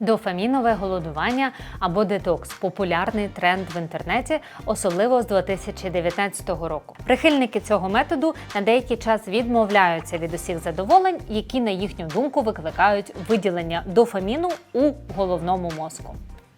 Дофамінове голодування або детокс популярний тренд в інтернеті, особливо з 2019 року. Прихильники цього методу на деякий час відмовляються від усіх задоволень, які, на їхню думку, викликають виділення дофаміну у головному мозку.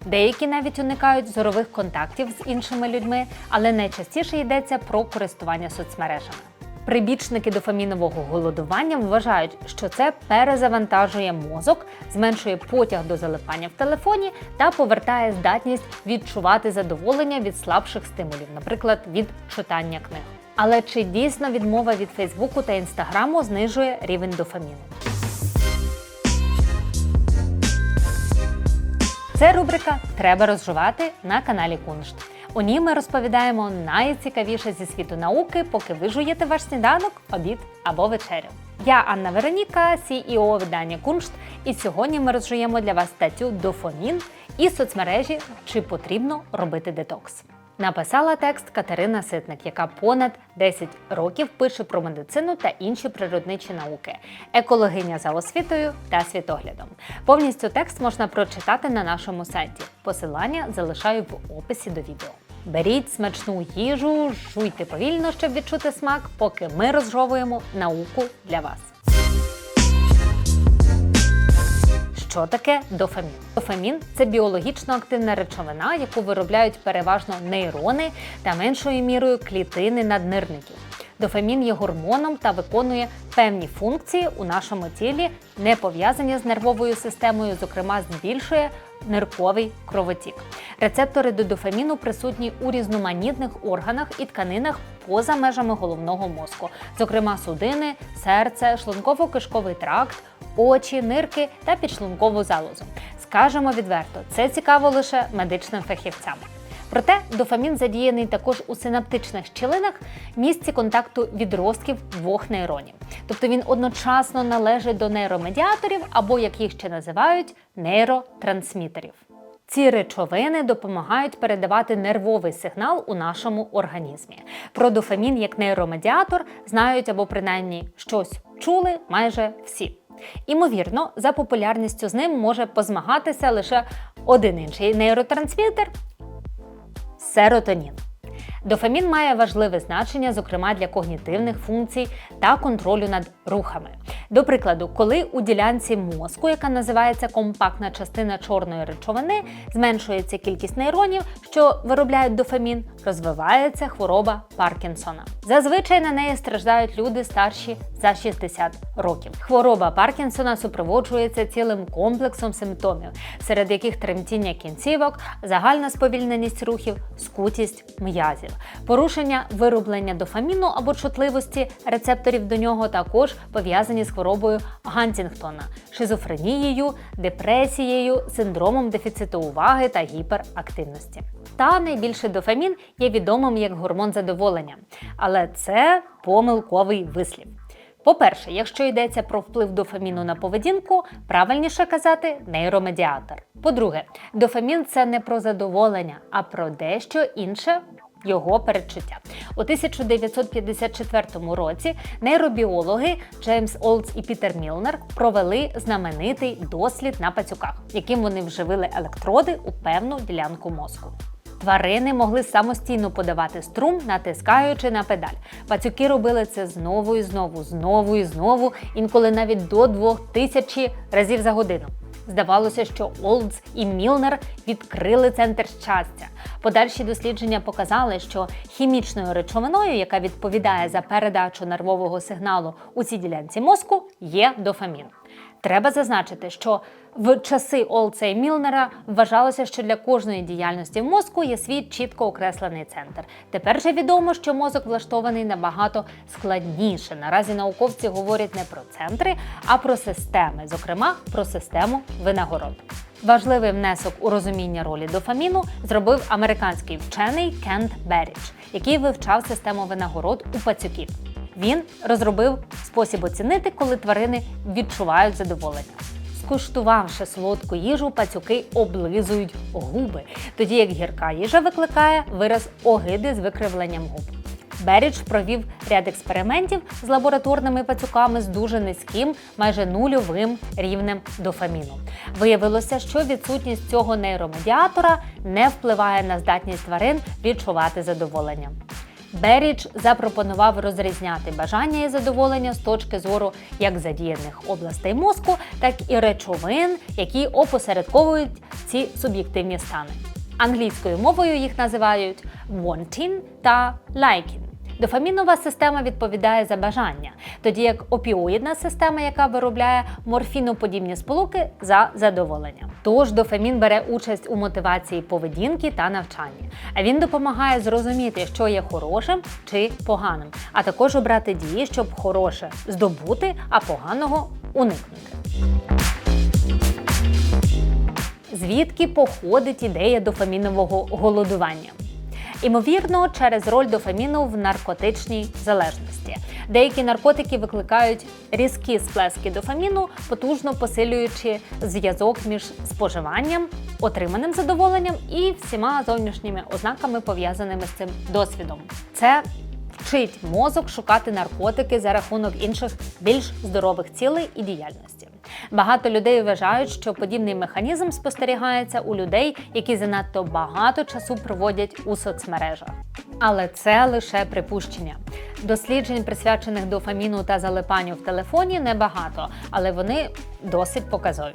Деякі навіть уникають зорових контактів з іншими людьми, але найчастіше йдеться про користування соцмережами. Прибічники дофамінового голодування вважають, що це перезавантажує мозок, зменшує потяг до залипання в телефоні та повертає здатність відчувати задоволення від слабших стимулів, наприклад, від читання книг. Але чи дійсно відмова від Фейсбуку та Інстаграму знижує рівень дофаміну? Це рубрика Треба розжувати на каналі Куншт. У ній ми розповідаємо найцікавіше зі світу науки, поки ви жуєте ваш сніданок, обід або вечерю. Я Анна Вероніка, CEO видання Куншт, і сьогодні ми розжуємо для вас статтю Дофамін і соцмережі чи потрібно робити детокс. Написала текст Катерина Ситник, яка понад 10 років пише про медицину та інші природничі науки, екологиня за освітою та світоглядом. Повністю текст можна прочитати на нашому сайті. Посилання залишаю в описі до відео. Беріть смачну їжу, жуйте повільно, щоб відчути смак, поки ми розжовуємо науку для вас. Що таке дофамін? Дофамін це біологічно активна речовина, яку виробляють переважно нейрони та меншою мірою клітини наднирників. Дофамін є гормоном та виконує певні функції у нашому тілі, не пов'язані з нервовою системою, зокрема, збільшує нирковий кровотік. Рецептори до дофаміну присутні у різноманітних органах і тканинах поза межами головного мозку, зокрема судини, серце, шлунково-кишковий тракт, очі, нирки та підшлункову залозу. Скажемо відверто, це цікаво лише медичним фахівцям. Проте дофамін задіяний також у синаптичних щілинах, місці контакту відростків двох нейронів. Тобто він одночасно належить до нейромедіаторів або, як їх ще називають, нейротрансмітерів. Ці речовини допомагають передавати нервовий сигнал у нашому організмі. Про дофамін як нейромедіатор знають або принаймні щось чули майже всі. Імовірно, за популярністю з ним може позмагатися лише один інший нейротрансмітер серотонін. Дофамін має важливе значення, зокрема для когнітивних функцій та контролю над рухами. До прикладу, коли у ділянці мозку, яка називається компактна частина чорної речовини, зменшується кількість нейронів, що виробляють дофамін, розвивається хвороба Паркінсона. Зазвичай на неї страждають люди старші за 60 років. Хвороба Паркінсона супроводжується цілим комплексом симптомів, серед яких тремтіння кінцівок, загальна сповільненість рухів, скутість м'язів. Порушення вироблення дофаміну або чутливості рецепторів до нього також пов'язані з хворобою Гантінгтона, шизофренією, депресією, синдромом дефіциту уваги та гіперактивності. Та найбільший дофамін є відомим як гормон задоволення, але це помилковий вислів. По-перше, якщо йдеться про вплив дофаміну на поведінку, правильніше казати нейромедіатор. По-друге, дофамін це не про задоволення, а про дещо інше. Його передчуття у 1954 році нейробіологи Джеймс Олдс і Пітер Мілнер провели знаменитий дослід на пацюках, яким вони вживили електроди у певну ділянку мозку. Тварини могли самостійно подавати струм, натискаючи на педаль. Пацюки робили це знову і знову, знову і знову, інколи навіть до 2000 разів за годину. Здавалося, що Олдс і Мілнер відкрили центр щастя. Подальші дослідження показали, що хімічною речовиною, яка відповідає за передачу нервового сигналу у цій ділянці мозку, є дофамін. Треба зазначити, що в часи Олдса і Мілнера вважалося, що для кожної діяльності мозку є свій чітко окреслений центр. Тепер же відомо, що мозок влаштований набагато складніше. Наразі науковці говорять не про центри, а про системи, зокрема про систему винагород. Важливий внесок у розуміння ролі дофаміну зробив американський вчений Кент Берідж, який вивчав систему винагород у пацюків. Він розробив спосіб оцінити, коли тварини відчувають задоволення. Скуштувавши солодку їжу, пацюки облизують губи, тоді як гірка їжа викликає вираз огиди з викривленням губ. Берідж провів ряд експериментів з лабораторними пацюками з дуже низьким, майже нульовим рівнем дофаміну. Виявилося, що відсутність цього нейромедіатора не впливає на здатність тварин відчувати задоволення. Берідж запропонував розрізняти бажання і задоволення з точки зору як задіяних областей мозку, так і речовин, які опосередковують ці суб'єктивні стани. Англійською мовою їх називають wanting та liking. Дофамінова система відповідає за бажання, тоді як опіоїдна система, яка виробляє морфіноподібні сполуки за задоволення. Тож дофамін бере участь у мотивації поведінки та навчанні. А він допомагає зрозуміти, що є хорошим чи поганим, а також обрати дії, щоб хороше здобути, а поганого уникнути. Звідки походить ідея дофамінового голодування? Імовірно, через роль дофаміну в наркотичній залежності. Деякі наркотики викликають різкі сплески дофаміну, потужно посилюючи зв'язок між споживанням, отриманим задоволенням і всіма зовнішніми ознаками, пов'язаними з цим досвідом. Це вчить мозок шукати наркотики за рахунок інших більш здорових цілей і діяльності. Багато людей вважають, що подібний механізм спостерігається у людей, які занадто багато часу проводять у соцмережах. Але це лише припущення. Досліджень, присвячених дофаміну та залипанню в телефоні, небагато, але вони досить показові.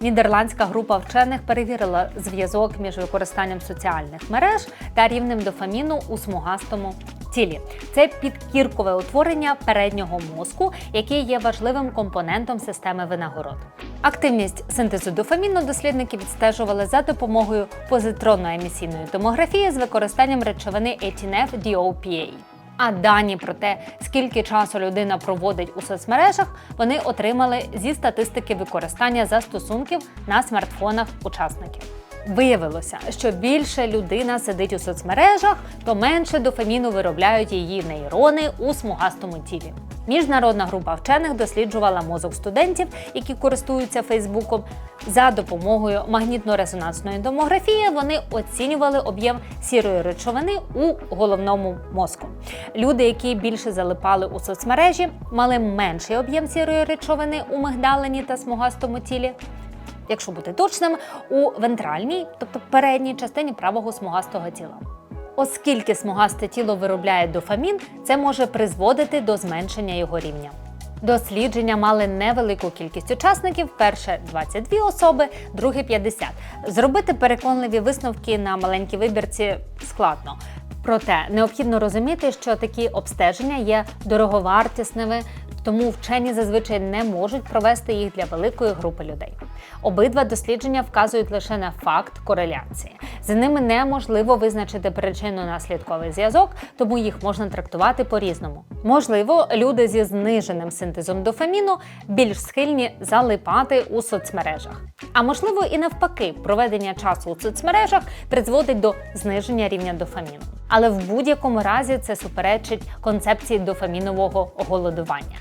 Нідерландська група вчених перевірила зв'язок між використанням соціальних мереж та рівнем дофаміну у смугастому тілі. Це підкіркове утворення переднього мозку, яке є важливим компонентом системи винагород. Активність синтезу дофаміну дослідники відстежували за допомогою позитронно-емісійної томографії з використанням речовини 18F-DOPA. А дані про те, скільки часу людина проводить у соцмережах, вони отримали зі статистики використання застосунків на смартфонах учасників. Виявилося, що більше людина сидить у соцмережах, то менше дофаміну виробляють її нейрони у смугастому тілі. Міжнародна група вчених досліджувала мозок студентів, які користуються Фейсбуком. За допомогою магнітно-резонансної томографії вони оцінювали об'єм сірої речовини у головному мозку. Люди, які більше залипали у соцмережі, мали менший об'єм сірої речовини у мигдалині та смугастому тілі. Якщо бути точним, у вентральній, тобто передній частині правого смугастого тіла. Оскільки смугасте тіло виробляє дофамін, це може призводити до зменшення його рівня. Дослідження мали невелику кількість учасників: перше 22 особи, друге 50. Зробити переконливі висновки на маленькій вибірці складно. Проте необхідно розуміти, що такі обстеження є дороговартісними, тому вчені зазвичай не можуть провести їх для великої групи людей. Обидва дослідження вказують лише на факт кореляції. За ними неможливо визначити причинно-наслідковий зв'язок, тому їх можна трактувати по-різному. Можливо, люди зі зниженим синтезом дофаміну більш схильні залипати у соцмережах. А можливо, і навпаки, проведення часу у соцмережах призводить до зниження рівня дофаміну. Але в будь-якому разі це суперечить концепції дофамінового голодування.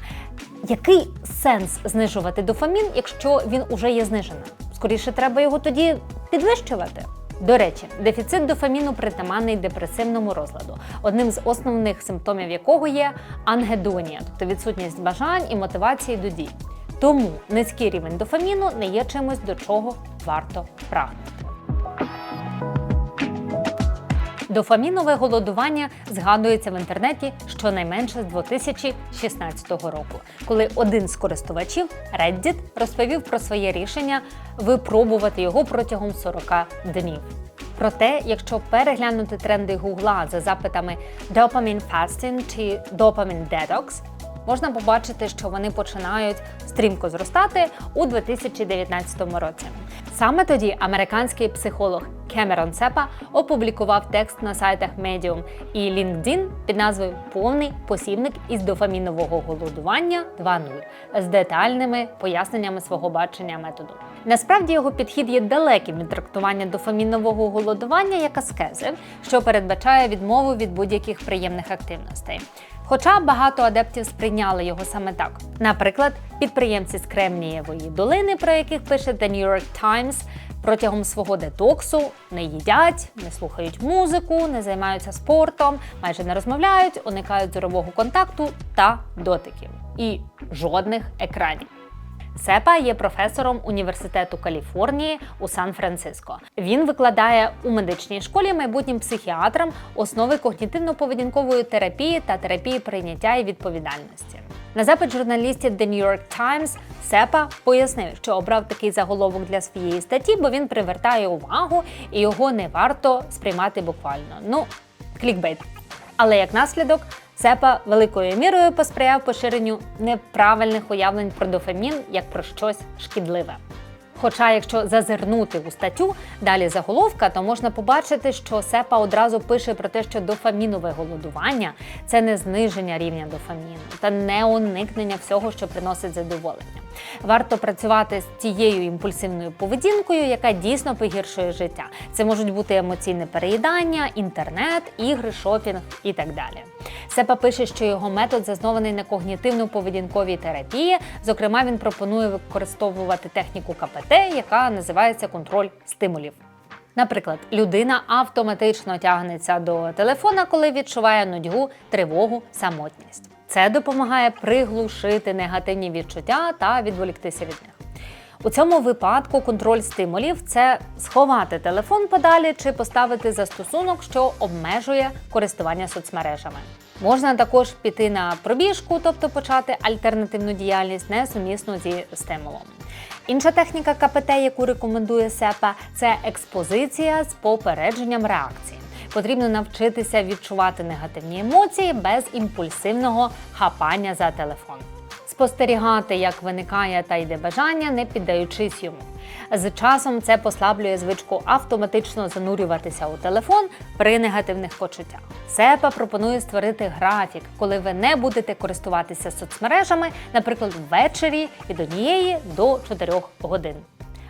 Який сенс знижувати дофамін, якщо він уже є зниженим? Скоріше треба його тоді підвищувати. До речі, дефіцит дофаміну притаманний депресивному розладу, одним з основних симптомів якого є ангедонія, тобто відсутність бажань і мотивації до дій. Тому низький рівень дофаміну не є чимось, до чого варто прагнути. Дофамінове голодування згадується в інтернеті щонайменше з 2016 року, коли один з користувачів Reddit розповів про своє рішення випробувати його протягом 40 днів. Проте, якщо переглянути тренди Гугла за запитами Dopamine Fasting чи Dopamine Detox, можна побачити, що вони починають стрімко зростати у 2019 році. Саме тоді американський психолог Кемерон Сепа опублікував текст на сайтах Medium і LinkedIn під назвою Повний посібник із дофамінового голодування 2.0 з детальними поясненнями свого бачення методу. Насправді його підхід є далеким від трактування дофамінового голодування як аскези, що передбачає відмову від будь-яких приємних активностей. Хоча багато адептів сприйняли його саме так. Наприклад, підприємці з Кремнієвої долини, про яких пише The New York Times, протягом свого детоксу не їдять, не слухають музику, не займаються спортом, майже не розмовляють, уникають зорового контакту та дотиків. І жодних екранів. Сепа є професором університету Каліфорнії у Сан-Франциско. Він викладає у медичній школі майбутнім психіатрам основи когнітивно-поведінкової терапії та терапії прийняття і відповідальності. На запит журналістів The New York Times Сепа пояснив, що обрав такий заголовок для своєї статті, бо він привертає увагу і його не варто сприймати буквально. Ну, клікбейт. Але як наслідок, Сепа великою мірою посприяв поширенню неправильних уявлень про дофамін як про щось шкідливе. Хоча, якщо зазирнути у статтю далі заголовка, то можна побачити, що Сепа одразу пише про те, що дофамінове голодування це не зниження рівня дофаміну та не уникнення всього, що приносить задоволення. Варто працювати з тією імпульсивною поведінкою, яка дійсно погіршує життя. Це можуть бути емоційне переїдання, інтернет, ігри, шопінг і так далі. Сепа пише, що його метод заснований на когнітивно-поведінковій терапії. Зокрема, він пропонує використовувати техніку КПТ, яка називається контроль стимулів. Наприклад, людина автоматично тягнеться до телефона, коли відчуває нудьгу, тривогу, самотність. Це допомагає приглушити негативні відчуття та відволіктися від них. У цьому випадку контроль стимулів це сховати телефон подалі чи поставити застосунок, що обмежує користування соцмережами. Можна також піти на пробіжку, тобто почати альтернативну діяльність несумісну зі стимулом. Інша техніка КПТ, яку рекомендує СЕПА, це експозиція з попередженням реакції. Потрібно навчитися відчувати негативні емоції без імпульсивного хапання за телефон. Спостерігати, як виникає та йде бажання, не піддаючись йому. З часом це послаблює звичку автоматично занурюватися у телефон при негативних почуттях. СЕПА пропонує створити графік, коли ви не будете користуватися соцмережами, наприклад, ввечері від однієї до 4 годин,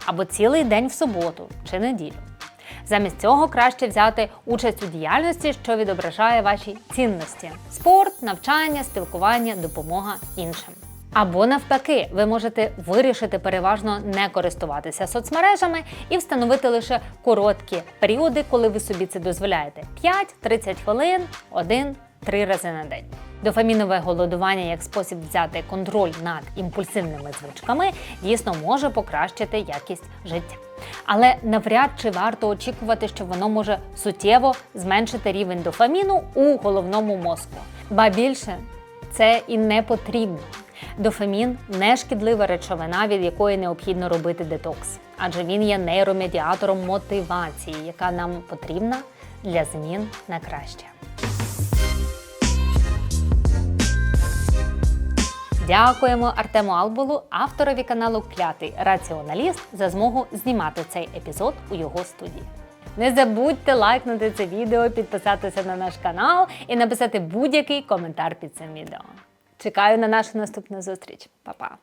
або цілий день в суботу чи неділю. Замість цього краще взяти участь у діяльності, що відображає ваші цінності: спорт, навчання, спілкування, допомога іншим. Або навпаки, ви можете вирішити переважно не користуватися соцмережами і встановити лише короткі періоди, коли ви собі це дозволяєте: 5-30 хвилин, 1-3 рази на день. Дофамінове голодування як спосіб взяти контроль над імпульсивними звичками дійсно може покращити якість життя. Але навряд чи варто очікувати, що воно може суттєво зменшити рівень дофаміну у головному мозку. Ба більше це і не потрібно. Дофамін не шкідлива речовина, від якої необхідно робити детокс, адже він є нейромедіатором мотивації, яка нам потрібна для змін на краще. Дякуємо Артему Албулу, авторові каналу Клятий Раціоналіст, за змогу знімати цей епізод у його студії. Не забудьте лайкнути це відео, підписатися на наш канал і написати будь-який коментар під цим відео. Чекаю на нашу наступну зустріч. Па-па!